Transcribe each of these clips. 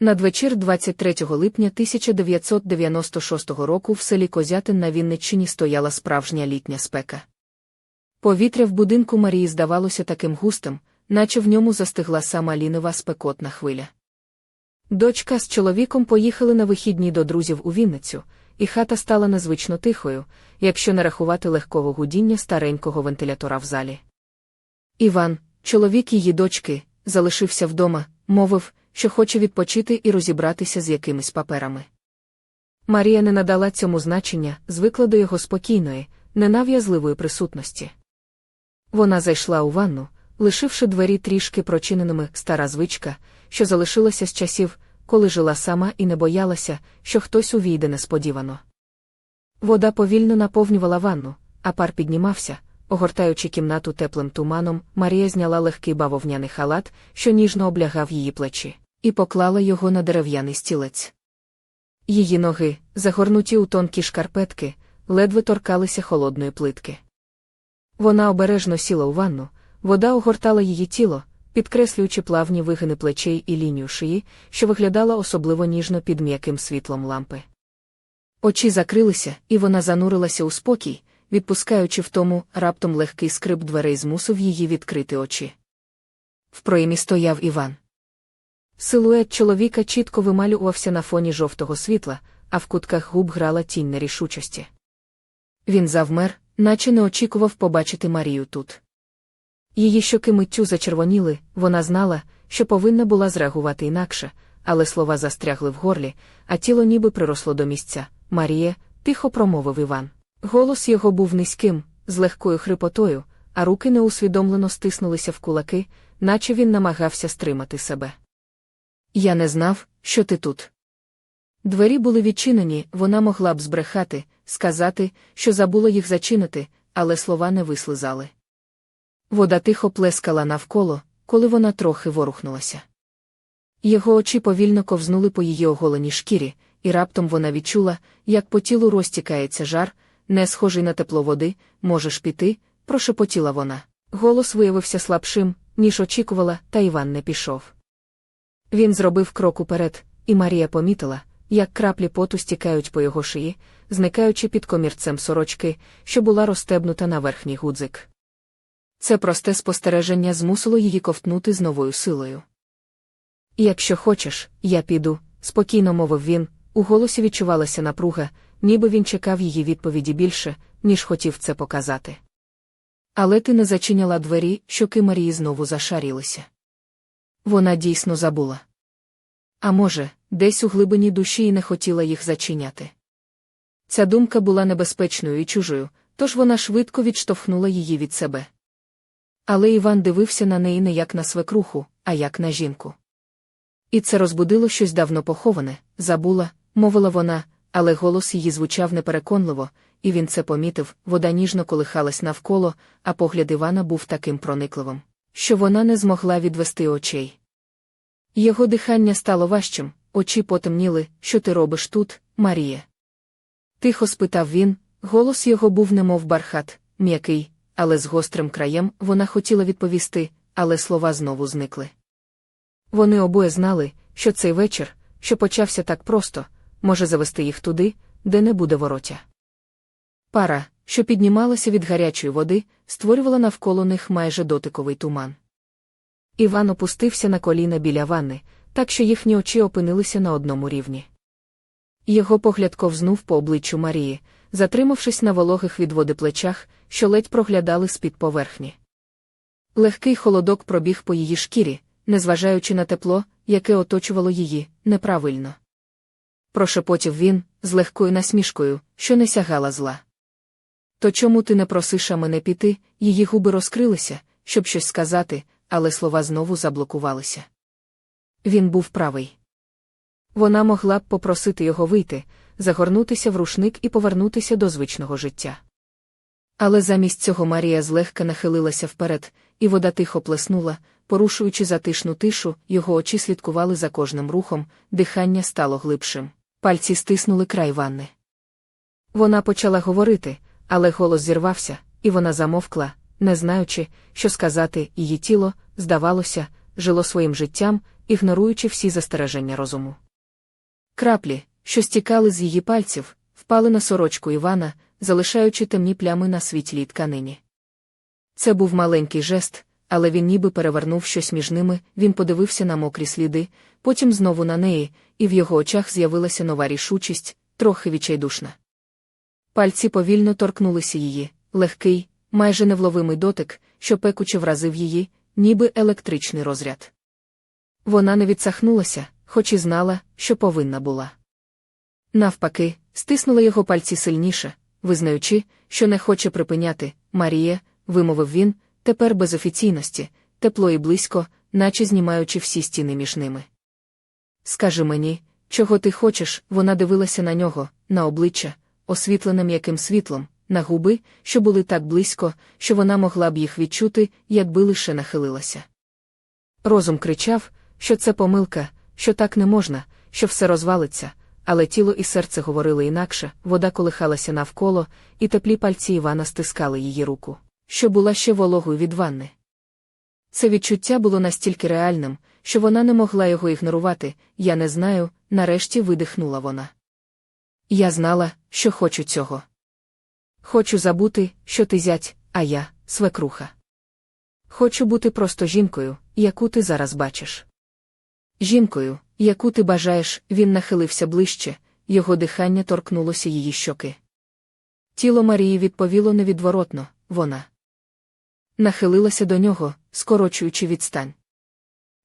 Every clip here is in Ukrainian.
Надвечір 23 липня 1996 року в селі Козятин на Вінниччині стояла справжня літня спека. Повітря в будинку Марії здавалося таким густим, наче в ньому застигла сама лінива спекотна хвиля. Дочка з чоловіком поїхали на вихідні до друзів у Вінницю, і хата стала незвично тихою, якщо не рахувати легкого гудіння старенького вентилятора в залі. Іван, чоловік її дочки, залишився вдома, мовив, що хоче відпочити і розібратися з якимись паперами. Марія не надала цьому значення, звикла до його спокійної, ненав'язливої присутності. Вона зайшла у ванну, лишивши двері трішки прочиненими стара звичка, що залишилася з часів, коли жила сама і не боялася, що хтось увійде несподівано. Вода повільно наповнювала ванну, а пар піднімався, огортаючи кімнату теплим туманом, Марія зняла легкий бавовняний халат, що ніжно облягав її плечі, і поклала його на дерев'яний стілець. Її ноги, загорнуті у тонкі шкарпетки, ледве торкалися холодної плитки. Вона обережно сіла у ванну, вода огортала її тіло, підкреслюючи плавні вигини плечей і лінію шиї, що виглядала особливо ніжно під м'яким світлом лампи. Очі закрилися, і вона занурилася у спокій, відпускаючи в тому раптом легкий скрип дверей змусив її відкрити очі. В проємі стояв Іван. Силует чоловіка чітко вималювався на фоні жовтого світла, а в кутках губ грала тінь нерішучості. Він завмер, наче не очікував побачити Марію тут. Її щоки миттю зачервоніли, вона знала, що повинна була зреагувати інакше, але слова застрягли в горлі, а тіло ніби приросло до місця. Маріє, тихо промовив Іван. Голос його був низьким, з легкою хрипотою, а руки неусвідомлено стиснулися в кулаки, наче він намагався стримати себе. Я не знав, що ти тут. Двері були відчинені, вона могла б збрехати, сказати, що забула їх зачинити, але слова не вислизали. Вода тихо плескала навколо, коли вона трохи ворухнулася. Його очі повільно ковзнули по її оголеній шкірі, і раптом вона відчула, як по тілу розтікається жар, не схожий на тепло води, можеш піти, прошепотіла вона. Голос виявився слабшим, ніж очікувала, та Іван не пішов. Він зробив крок уперед, і Марія помітила, як краплі поту стікають по його шиї, зникаючи під комірцем сорочки, що була розстебнута на верхній гудзик. Це просте спостереження змусило її ковтнути з новою силою. Якщо хочеш, я піду, спокійно мовив він, у голосі відчувалася напруга, ніби він чекав її відповіді більше, ніж хотів це показати. Але ти не зачиняла двері, щоки Марії знову зашарілися. Вона дійсно забула. А може, десь у глибині душі і не хотіла їх зачиняти. Ця думка була небезпечною і чужою, тож вона швидко відштовхнула її від себе. Але Іван дивився на неї не як на свекруху, а як на жінку. І це розбудило щось давно поховане, забула, мовила вона, але голос її звучав непереконливо, і він це помітив, вода ніжно колихалась навколо, а погляд Івана був таким проникливим, що вона не змогла відвести очей. Його дихання стало важчим, очі потемніли, що ти робиш тут, Марія. Тихо спитав він, голос його був немов бархат, м'який, але з гострим краєм вона хотіла відповісти, але слова знову зникли. Вони обоє знали, що цей вечір, що почався так просто, може завести їх туди, де не буде воротя. Пара, що піднімалася від гарячої води, створювала навколо них майже дотиковий туман. Іван опустився на коліна біля ванни, так що їхні очі опинилися на одному рівні. Його погляд ковзнув по обличчю Марії, затримавшись на вологих від води плечах, що ледь проглядали з-під поверхні. Легкий холодок пробіг по її шкірі, незважаючи на тепло, яке оточувало її, неправильно. Прошепотів він, з легкою насмішкою, що не сягала зла. То чому ти не просиш мене піти? Її губи розкрилися, щоб щось сказати, але слова знову заблокувалися. Він був правий. Вона могла б попросити його вийти, загорнутися в рушник і повернутися до звичного життя. Але замість цього Марія злегка нахилилася вперед, і вода тихо плеснула, порушуючи затишну тишу, його очі слідкували за кожним рухом, дихання стало глибшим. Пальці стиснули край ванни. Вона почала говорити, але голос зірвався, і вона замовкла, не знаючи, що сказати, її тіло, здавалося, жило своїм життям, ігноруючи всі застереження розуму. Краплі, що стікали з її пальців, впали на сорочку Івана, залишаючи темні плями на світлій тканині. Це був маленький жест, але він ніби перевернув щось між ними, він подивився на мокрі сліди, потім знову на неї, і в його очах з'явилася нова рішучість, трохи відчайдушна. Пальці повільно торкнулися її, легкий, майже невловимий дотик, що пекуче вразив її, ніби електричний розряд. Вона не відсахнулася, хоч і знала, що повинна була. Навпаки, стиснула його пальці сильніше, визнаючи, що не хоче припиняти, Марія, вимовив він, тепер без офіційності, тепло і близько, наче знімаючи всі стіни між ними. Скажи мені, чого ти хочеш, вона дивилася на нього, на обличчя, освітлене м'яким світлом, на губи, що були так близько, що вона могла б їх відчути, якби лише нахилилася. Розум кричав, що це помилка, що так не можна, що все розвалиться, але тіло і серце говорили інакше, вода колихалася навколо, і теплі пальці Івана стискали її руку, що була ще вологою від ванни. Це відчуття було настільки реальним, що вона не могла його ігнорувати, я не знаю, нарешті видихнула вона. Я знала, що хочу цього. Хочу забути, що ти зять, а я свекруха. Хочу бути просто жінкою, яку ти зараз бачиш. Жінкою, яку ти бажаєш, він нахилився ближче, його дихання торкнулося її щоки. Тіло Марії відповіло невідворотно, вона нахилилася до нього, скорочуючи відстань.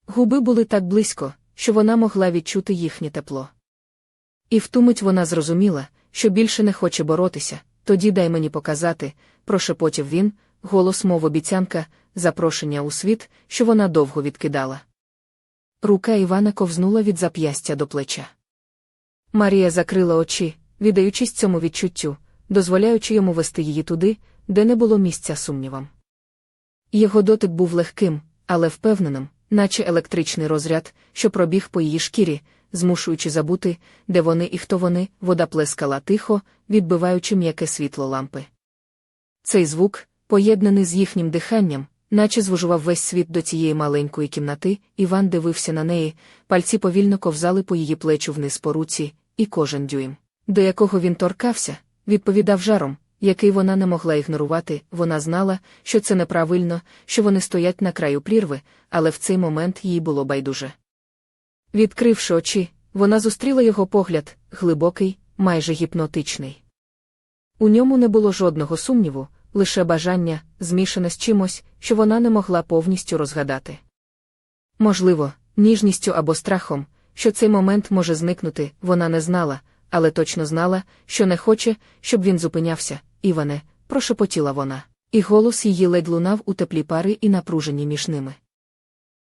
Губи були так близько, що вона могла відчути їхнє тепло. І в ту мить вона зрозуміла, що більше не хоче боротися, тоді дай мені показати, прошепотів він, голос мов обіцянка, запрошення у світ, що вона довго відкидала. Рука Івана ковзнула від зап'ястя до плеча. Марія закрила очі, віддаючись цьому відчуттю, дозволяючи йому вести її туди, де не було місця сумнівам. Його дотик був легким, але впевненим, наче електричний розряд, що пробіг по її шкірі, змушуючи забути, де вони і хто вони, вода плескала тихо, відбиваючи м'яке світло лампи. Цей звук, поєднаний з їхнім диханням, наче звужував весь світ до цієї маленької кімнати, Іван дивився на неї, пальці повільно ковзали по її плечу вниз по руці, і кожен дюйм, до якого він торкався, відповідав жаром, який вона не могла ігнорувати, вона знала, що це неправильно, що вони стоять на краю прірви, але в цей момент їй було байдуже. Відкривши очі, вона зустріла його погляд, глибокий, майже гіпнотичний. У ньому не було жодного сумніву, лише бажання, змішане з чимось, що вона не могла повністю розгадати. Можливо, ніжністю або страхом, що цей момент може зникнути, вона не знала, але точно знала, що не хоче, щоб він зупинявся, Іване, прошепотіла вона, і голос її ледь лунав у теплі пари і напружені між ними.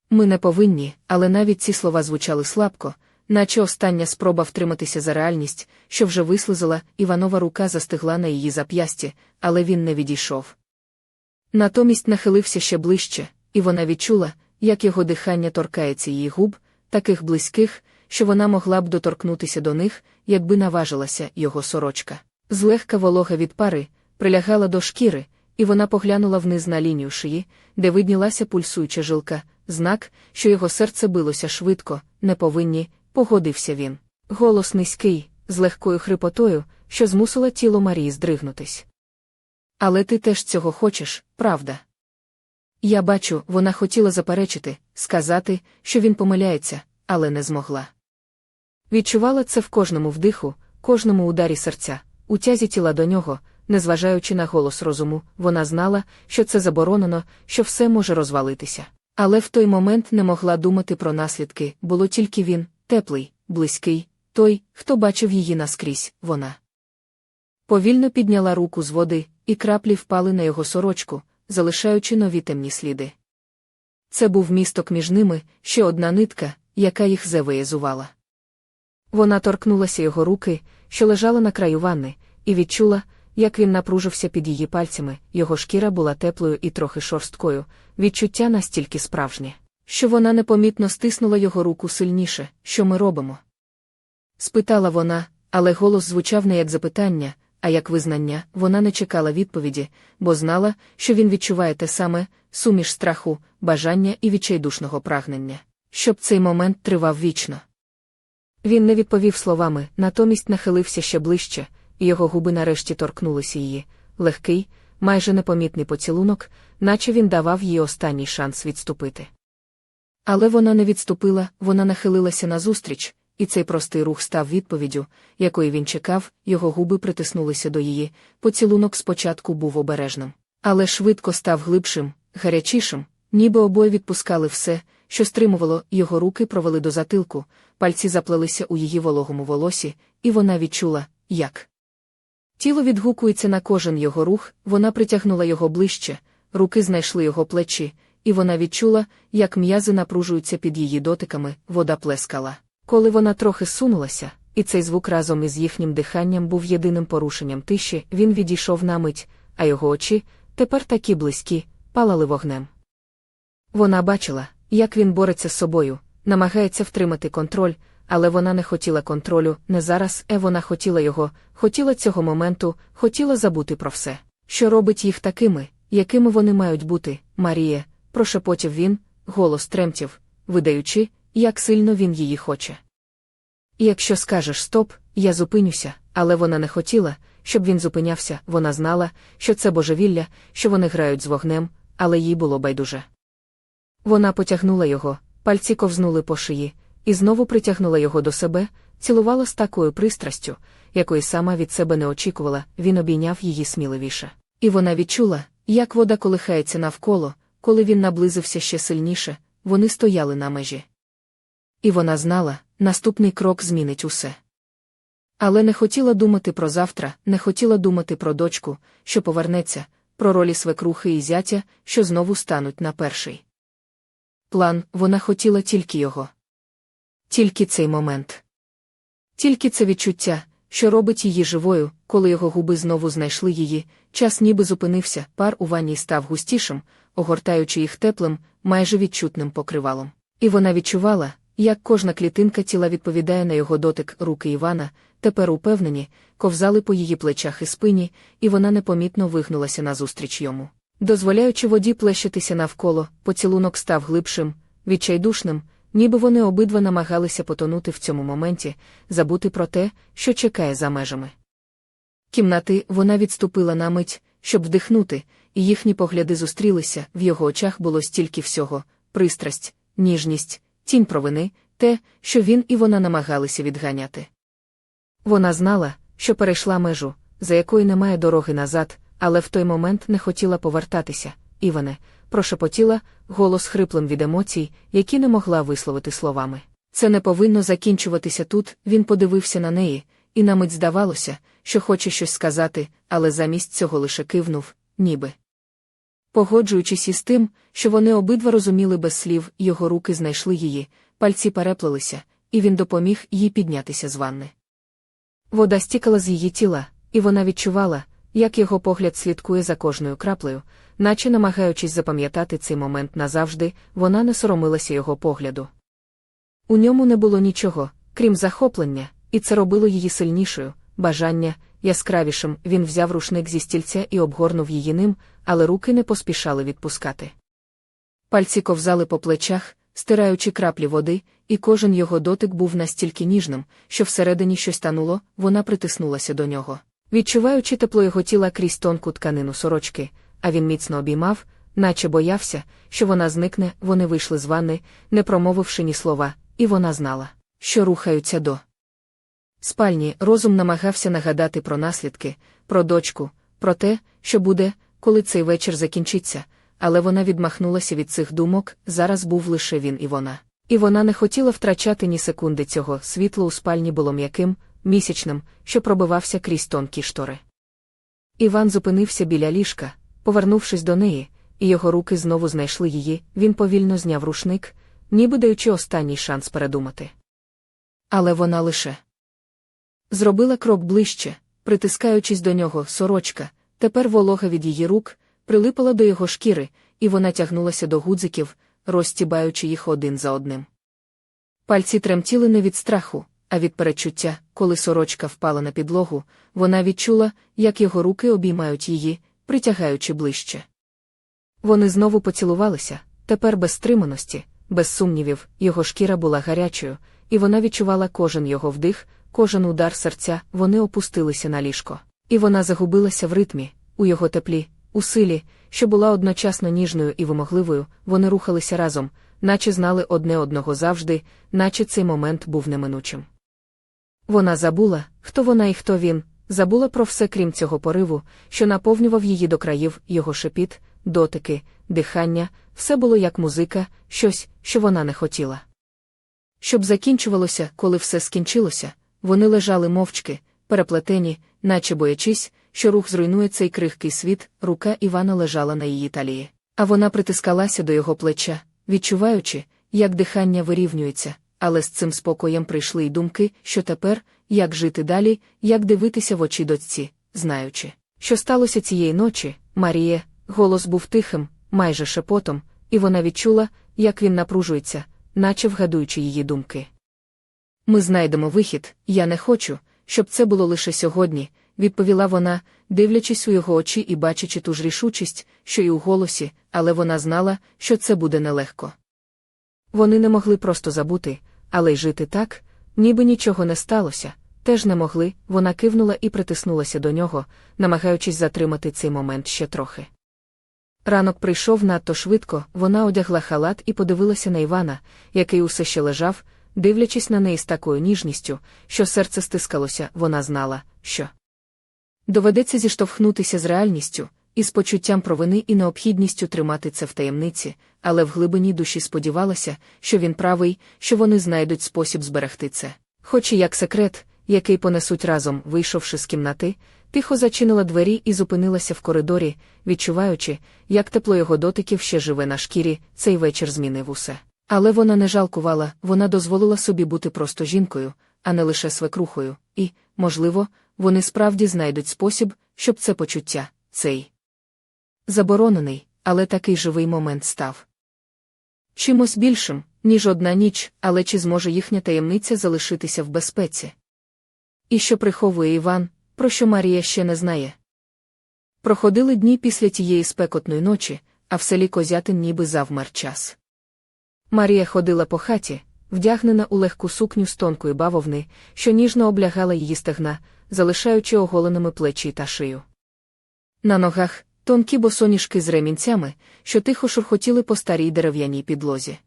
Ми не повинні, але навіть ці слова звучали слабко, наче остання спроба втриматися за реальність, що вже вислизала, Іванова рука застигла на її зап'ясті, але він не відійшов. Натомість нахилився ще ближче, і вона відчула, як його дихання торкається її губ, таких близьких, що вона могла б доторкнутися до них, якби наважилася його сорочка. Злегка волога від пари, прилягала до шкіри, і вона поглянула вниз на лінію шиї, де виднілася пульсуюча жилка, знак, що його серце билося швидко, не повинні, погодився він. Голос низький, з легкою хрипотою, що змусила тіло Марії здригнутись. Але ти теж цього хочеш, правда? Я бачу, вона хотіла заперечити, сказати, що він помиляється, але не змогла. Відчувала це в кожному вдиху, кожному ударі серця, у тязі тіла до нього, незважаючи на голос розуму, вона знала, що це заборонено, що все може розвалитися. Але в той момент не могла думати про наслідки, було тільки він, теплий, близький, той, хто бачив її наскрізь, вона. Повільно підняла руку з води, і краплі впали на його сорочку, залишаючи нові темні сліди. Це був місток між ними, ще одна нитка, яка їх завиязувала. Вона торкнулася його руки, що лежала на краю ванни, і відчула, як він напружився під її пальцями, його шкіра була теплою і трохи шорсткою, відчуття настільки справжнє, що вона непомітно стиснула його руку сильніше, що ми робимо. Спитала вона, але голос звучав не як запитання, а як визнання, вона не чекала відповіді, бо знала, що він відчуває те саме суміш страху, бажання і відчайдушного прагнення. щоб цей момент тривав вічно. Він не відповів словами, натомість нахилився ще ближче, його губи нарешті торкнулися її, легкий, майже непомітний поцілунок, наче він давав їй останній шанс відступити. Але вона не відступила, вона нахилилася назустріч, і цей простий рух став відповіддю, якої він чекав, його губи притиснулися до її, поцілунок спочатку був обережним, але швидко став глибшим, гарячішим, ніби обоє відпускали все, що стримувало, його руки провели до затилку, пальці заплелися у її вологому волосі, і вона відчула, як. Тіло відгукується на кожен його рух, вона притягнула його ближче, руки знайшли його плечі, і вона відчула, як м'язи напружуються під її дотиками, вода плескала. Коли вона трохи сунулася, і цей звук разом із їхнім диханням був єдиним порушенням тиші, він відійшов на мить, а його очі, тепер такі близькі, палали вогнем. Вона бачила, як він бореться з собою, намагається втримати контроль, але вона не хотіла контролю, не зараз, е вона хотіла його, хотіла цього моменту, хотіла забути про все, що робить їх такими, якими вони мають бути, Марія, прошепотів він, голос тремтів, видаючи, як сильно він її хоче. І якщо скажеш стоп, я зупинюся, але вона не хотіла, щоб він зупинявся, вона знала, що це божевілля, що вони грають з вогнем, але їй було байдуже. Вона потягнула його, пальці ковзнули по шиї, і знову притягнула його до себе, цілувала з такою пристрастю, якої сама від себе не очікувала, він обійняв її сміливіше. І вона відчула, як вода колихається навколо, коли він наблизився ще сильніше, вони стояли на межі. І вона знала, наступний крок змінить усе. Але не хотіла думати про завтра, не хотіла думати про дочку, що повернеться, про ролі свекрухи і зятя, що знову стануть на перший. План вона хотіла тільки його. Тільки цей момент. Тільки це відчуття, що робить її живою, коли його губи знову знайшли її, час ніби зупинився, пар у ванні став густішим, огортаючи їх теплим, майже відчутним покривалом. І вона відчувала, як кожна клітинка тіла відповідає на його дотик руки Івана, тепер упевнені, ковзали по її плечах і спині, і вона непомітно вигнулася назустріч йому. Дозволяючи воді плещитися навколо, поцілунок став глибшим, відчайдушним, ніби вони обидва намагалися потонути в цьому моменті, забути про те, що чекає за межами. Кімнати вона відступила на мить, щоб вдихнути, і їхні погляди зустрілися, в його очах було стільки всього пристрасть, ніжність, тінь провини, те, що він і вона намагалися відганяти. Вона знала, що перейшла межу, за якою немає дороги назад, але в той момент не хотіла повертатися, Іване, прошепотіла, голос хриплим від емоцій, які не могла висловити словами. Це не повинно закінчуватися тут, він подивився на неї, і на мить здавалося, що хоче щось сказати, але замість цього лише кивнув, ніби. Погоджуючись із тим, що вони обидва розуміли без слів, його руки знайшли її, пальці переплелися, і він допоміг їй піднятися з ванни. Вода стікала з її тіла, і вона відчувала, як його погляд слідкує за кожною краплею, наче намагаючись запам'ятати цей момент назавжди, вона не соромилася його погляду. У ньому не було нічого, крім захоплення, і це робило її сильнішою, бажання, яскравішим він взяв рушник зі стільця і обгорнув її ним, але руки не поспішали відпускати. Пальці ковзали по плечах, стираючи краплі води, і кожен його дотик був настільки ніжним, що всередині щось тануло, вона притиснулася до нього. Відчуваючи тепло його тіла крізь тонку тканину сорочки, а він міцно обіймав, наче боявся, що вона зникне, вони вийшли з ванни, не промовивши ні слова, і вона знала, що рухаються до. Спальні розум намагався нагадати про наслідки, про дочку, про те, що буде, коли цей вечір закінчиться, але вона відмахнулася від цих думок, зараз був лише він і вона. І вона не хотіла втрачати ні секунди цього, світло у спальні було м'яким, місячним, що пробивався крізь тонкі штори. Іван зупинився біля ліжка, повернувшись до неї, і його руки знову знайшли її, він повільно зняв рушник, ніби даючи останній шанс передумати. Але вона лише зробила крок ближче, притискаючись до нього, сорочка, тепер волога від її рук, прилипала до його шкіри, і вона тягнулася до гудзиків, розтібаючи їх один за одним. Пальці тремтіли не від страху, а від перечуття, коли сорочка впала на підлогу, вона відчула, як його руки обіймають її, притягаючи ближче. Вони знову поцілувалися, тепер без стриманості, без сумнівів, його шкіра була гарячою, і вона відчувала кожен його вдих, кожен удар серця, вони опустилися на ліжко. І вона загубилася в ритмі, у його теплі, у силі, що була одночасно ніжною і вимогливою, вони рухалися разом, наче знали одне одного завжди, наче цей момент був неминучим. Вона забула, хто вона і хто він, забула про все крім цього пориву, що наповнював її до країв його шепіт, дотики, дихання, все було як музика, щось, що вона не хотіла. Щоб закінчувалося, коли все скінчилося, вони лежали мовчки, переплетені, наче боячись, що рух зруйнує цей крихкий світ, рука Івана лежала на її талії. А вона притискалася до його плеча, відчуваючи, як дихання вирівнюється, але з цим спокоєм прийшли й думки, що тепер, як жити далі, як дивитися в очі дочці, знаючи, що сталося цієї ночі, Маріє, голос був тихим, майже шепотом, і вона відчула, як він напружується, наче вгадуючи її думки. Ми знайдемо вихід, я не хочу, щоб це було лише сьогодні, відповіла вона, дивлячись у його очі і бачачи ту ж рішучість, що й у голосі, але вона знала, що це буде нелегко. Вони не могли просто забути, але й жити так, ніби нічого не сталося, теж не могли, вона кивнула і притиснулася до нього, намагаючись затримати цей момент ще трохи. Ранок прийшов надто швидко, вона одягла халат і подивилася на Івана, який усе ще лежав, дивлячись на неї з такою ніжністю, що серце стискалося, вона знала, що доведеться зіштовхнутися з реальністю, і з почуттям провини і необхідністю тримати це в таємниці, але в глибині душі сподівалася, що він правий, що вони знайдуть спосіб зберегти це. Хоч і як секрет, який понесуть разом, вийшовши з кімнати, тихо зачинила двері і зупинилася в коридорі, відчуваючи, як тепло його дотиків ще живе на шкірі, цей вечір змінив усе. Але вона не жалкувала, вона дозволила собі бути просто жінкою, а не лише свекрухою, і, можливо, вони справді знайдуть спосіб, щоб це почуття, цей заборонений, але такий живий момент став. Чимось більшим, ніж одна ніч, але чи зможе їхня таємниця залишитися в безпеці? І що приховує Іван, про що Марія ще не знає. Проходили дні після тієї спекотної ночі, а в селі Козятин ніби завмер час. Марія ходила по хаті, вдягнена у легку сукню з тонкої бавовни, що ніжно облягала її стегна, залишаючи оголеними плечі та шию. На ногах тонкі босоніжки з ремінцями, що тихо шурхотіли по старій дерев'яній підлозі.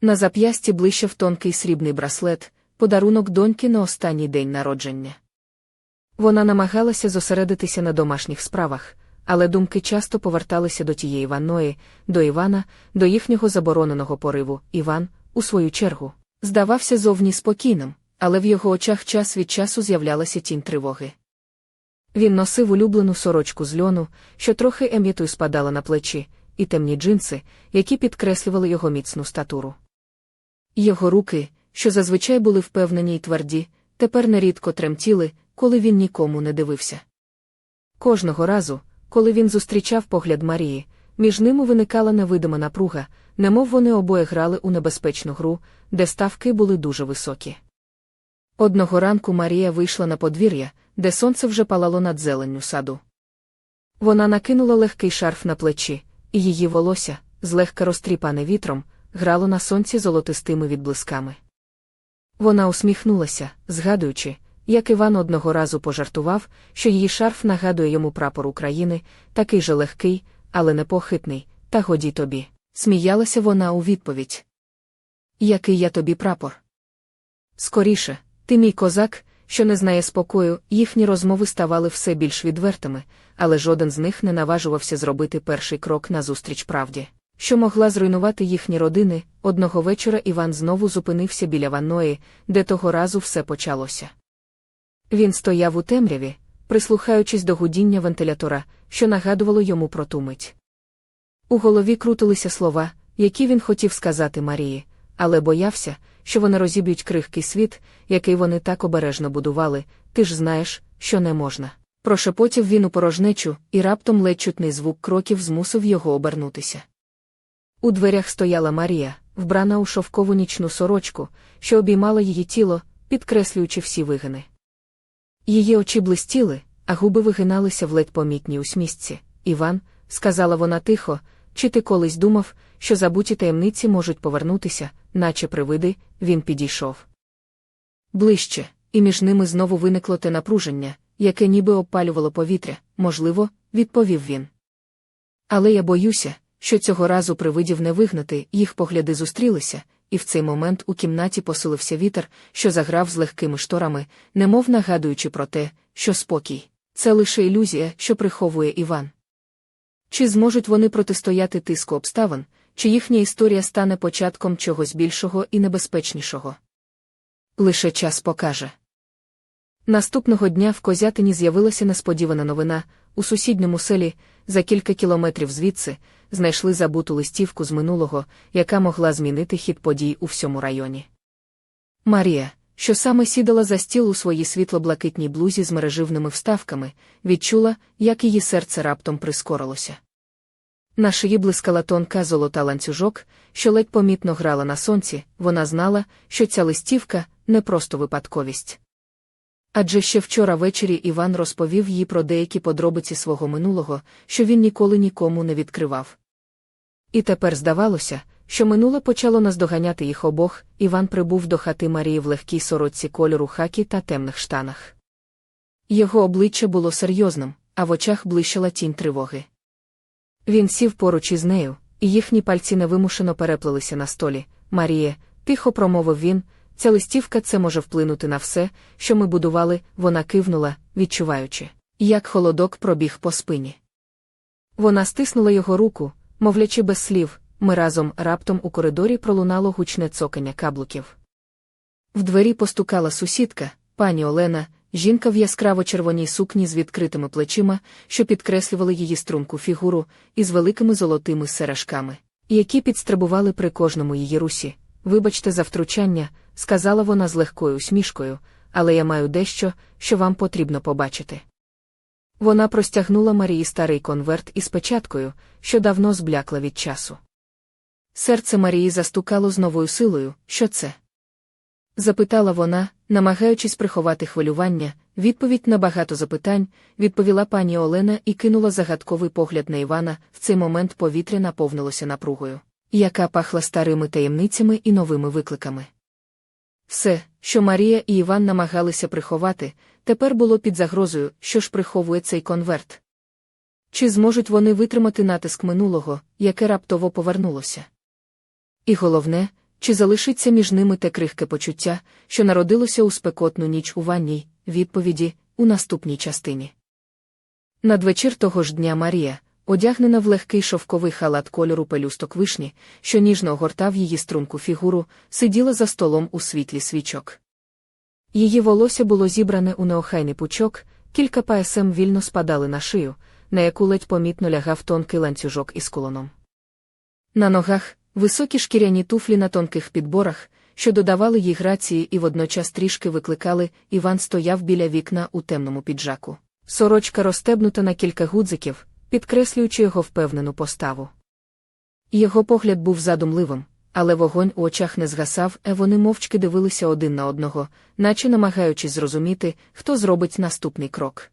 На зап'ясті блищав тонкий срібний браслет, подарунок доньки на останній день народження. Вона намагалася зосередитися на домашніх справах, але думки часто поверталися до тієї ванної, до Івана, до їхнього забороненого пориву. Іван, у свою чергу, здавався зовні спокійним, але в його очах час від часу з'являлася тінь тривоги. Він носив улюблену сорочку з льону, що трохи ем'ятою спадала на плечі, і темні джинси, які підкреслювали його міцну статуру. Його руки, що зазвичай були впевнені й тверді, тепер нерідко тремтіли, коли він нікому не дивився. Кожного разу, коли він зустрічав погляд Марії, між ними виникала невидима напруга, немов вони обоє грали у небезпечну гру, де ставки були дуже високі. Одного ранку Марія вийшла на подвір'я, де сонце вже палало над зеленню саду. Вона накинула легкий шарф на плечі, і її волосся, злегка розтріпане вітром, грало на сонці золотистими відблисками. Вона усміхнулася, згадуючи, як Іван одного разу пожартував, що її шарф нагадує йому прапор України, такий же легкий, але непохитний, та годі тобі. Сміялася вона у відповідь. Який я тобі прапор? Скоріше, ти мій козак, що не знає спокою, їхні розмови ставали все більш відвертими, але жоден з них не наважувався зробити перший крок назустріч правді, що могла зруйнувати їхні родини. Одного вечора Іван знову зупинився біля ванної, де того разу все почалося. Він стояв у темряві, прислухаючись до гудіння вентилятора, що нагадувало йому про ту мить. У голові крутилися слова, які він хотів сказати Марії, але боявся, що вони розіб'ють крихкий світ, який вони так обережно будували, ти ж знаєш, що не можна. Прошепотів він у порожнечу, і раптом ледь чутний звук кроків змусив його обернутися. У дверях стояла Марія, вбрана у шовкову нічну сорочку, що обіймала її тіло, підкреслюючи всі вигини. Її очі блистіли, а губи вигиналися в ледь помітній усмісці. Іван, сказала вона тихо, чи ти колись думав, що забуті таємниці можуть повернутися, наче привиди, він підійшов. Ближче, і між ними знову виникло те напруження, яке ніби опалювало повітря, можливо, відповів він. Але я боюся, що цього разу привидів не вигнати, їх погляди зустрілися, і в цей момент у кімнаті посилився вітер, що заграв з легкими шторами, немов нагадуючи про те, що спокій це лише ілюзія, що приховує Іван. Чи зможуть вони протистояти тиску обставин, чи їхня історія стане початком чогось більшого і небезпечнішого? Лише час покаже. Наступного дня в Козятині з'явилася несподівана новина у сусідньому селі, за кілька кілометрів звідси, знайшли забуту листівку з минулого, яка могла змінити хід подій у всьому районі. Марія, що саме сідала за стіл у своїй світло-блакитній блузі з мереживними вставками, відчула, як її серце раптом прискорилося. На шиї блискала тонка золота ланцюжок, що ледь помітно грала на сонці, вона знала, що ця листівка не просто випадковість. Адже ще вчора ввечері Іван розповів їй про деякі подробиці свого минулого, що він ніколи нікому не відкривав. І тепер здавалося, що минуле почало наздоганяти їх обох, Іван прибув до хати Марії в легкій сорочці кольору хакі та темних штанах. Його обличчя було серйозним, а в очах блищала тінь тривоги. Він сів поруч із нею, і їхні пальці невимушено переплелися на столі. Маріє, тихо промовив він, ця листівка це може вплинути на все, що ми будували, вона кивнула, відчуваючи, як холодок пробіг по спині. Вона стиснула його руку, мовлячи без слів, ми разом раптом у коридорі пролунало гучне цокання каблуків. В двері постукала сусідка, пані Олена, жінка в яскраво червоній сукні з відкритими плечима, що підкреслювали її струнку фігуру, із великими золотими сережками, які підстрибували при кожному її русі. Вибачте за втручання, сказала вона з легкою усмішкою, але я маю дещо, що вам потрібно побачити. Вона простягнула Марії старий конверт із печаткою, що давно зблякла від часу. Серце Марії застукало з новою силою, що це? Запитала вона, намагаючись приховати хвилювання, відповідь на багато запитань, відповіла пані Олена і кинула загадковий погляд на Івана. В цей момент повітря наповнилося напругою, яка пахла старими таємницями і новими викликами. Все, що Марія і Іван намагалися приховати, тепер було під загрозою, що ж приховує цей конверт. Чи зможуть вони витримати натиск минулого, яке раптово повернулося? І головне, чи залишиться між ними те крихке почуття, що народилося у спекотну ніч у ванній, відповіді, у наступній частині. Надвечір того ж дня Марія, одягнена в легкий шовковий халат кольору пелюсток вишні, що ніжно огортав її струнку фігуру, сиділа за столом у світлі свічок. Її волосся було зібране у неохайний пучок, кілька пасем вільно спадали на шию, на яку ледь помітно лягав тонкий ланцюжок із колоном. На ногах високі шкіряні туфлі на тонких підборах, що додавали їй грації і водночас трішки викликали, Іван стояв біля вікна у темному піджаку. Сорочка розтебнута на кілька гудзиків, підкреслюючи його впевнену поставу. Його погляд був задумливим, але вогонь у очах не згасав, і вони мовчки дивилися один на одного, наче намагаючись зрозуміти, хто зробить наступний крок.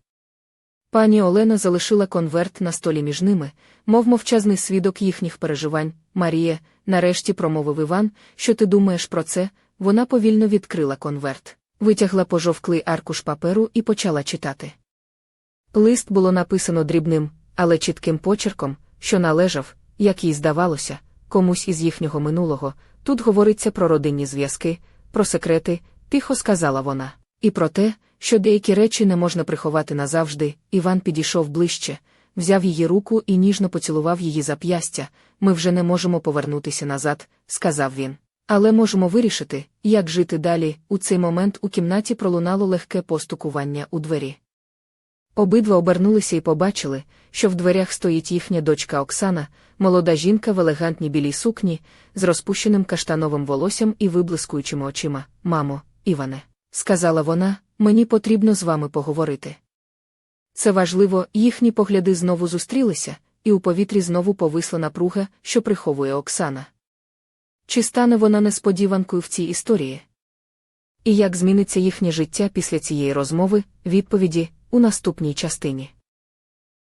Пані Олена залишила конверт на столі між ними, мов мовчазний свідок їхніх переживань. Марія, нарешті промовив Іван, що ти думаєш про це, вона повільно відкрила конверт, витягла пожовклий аркуш паперу і почала читати. Лист було написано дрібним, але чітким почерком, що належав, як їй здавалося, комусь із їхнього минулого. Тут говориться про родинні зв'язки, про секрети, тихо сказала вона, і про те, що деякі речі не можна приховати назавжди, Іван підійшов ближче, взяв її руку і ніжно поцілував її зап'ястя. Ми вже не можемо повернутися назад, сказав він. Але можемо вирішити, як жити далі. У цей момент у кімнаті пролунало легке постукування у двері. Обидва обернулися і побачили, що в дверях стоїть їхня дочка Оксана, молода жінка в елегантній білій сукні, з розпущеним каштановим волоссям і виблискуючими очима. Мамо, Іване, сказала вона, мені потрібно з вами поговорити. Це важливо, їхні погляди знову зустрілися, і у повітрі знову повисла напруга, що приховує Оксана. Чи стане вона несподіванкою в цій історії? І як зміниться їхнє життя після цієї розмови, відповіді у наступній частині.